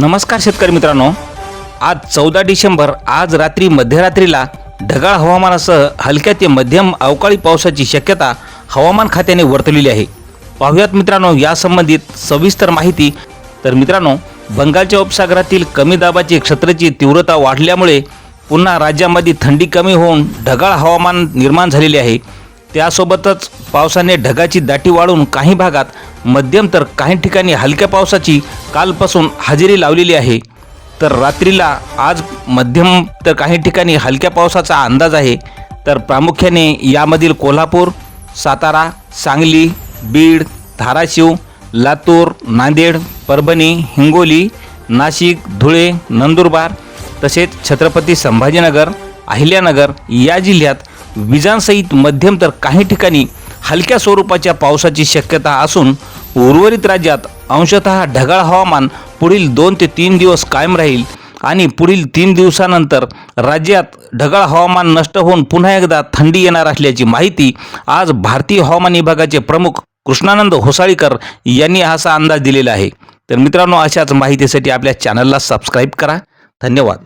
नमस्कार शेतकरी मित्रांनो. आज चौदा डिसेंबर आज रात्री मध्यरात्रीला ढगाळ हवामानासह हलक्या ते मध्यम अवकाळी पावसाची शक्यता हवामान खात्याने वर्तवलेली आहे. पाहुयात मित्रांनो यासंबंधित सविस्तर माहिती. तर मित्रांनो बंगालच्या उपसागरातील कमी दाबाची क्षेत्राची तीव्रता वाढल्यामुळे पुन्हा राज्यामध्ये थंडी कमी होऊन ढगाळ हवामान निर्माण झालेले आहे. त्यासोबतच पावसाने ढगाची दाटी वाढून काही भागात मध्यम तर काही ठिकाणी हलक्या पावसाची कालपासून हजेरी लावलेली आहे. तर रात्रीला आज मध्यम तर काही ठिकाणी हलक्या पावसाचा अंदाज आहे. तर प्रामुख्याने यामधील कोल्हापूर सातारा सांगली बीड धाराशिव लातूर नांदेड परभणी हिंगोली नाशिक धुळे नंदुरबार तसेच छत्रपती संभाजीनगर अहिल्यानगर या जिल्ह्यात विजांसहित मध्यम तर काही ठिकाणी हलक्या स्वरूपाच्या पावसाची शक्यता असून उर्वरित राज्यात अंशतः ढगाळ हवामान पुढील दोन ते तीन दिवस कायम राहील आणि पुढील तीन दिवसानंतर राज्यात ढगाळ हवामान नष्ट होऊन पुन्हा एकदा थंडी येणार असल्याची माहिती आज भारतीय हवामान विभागाचे प्रमुख कृष्णानंद होसाळीकर यांनी असा अंदाज दिलेला आहे. तर मित्रांनो अशाच माहितीसाठी आपल्या चॅनलला सबस्क्राईब करा. धन्यवाद.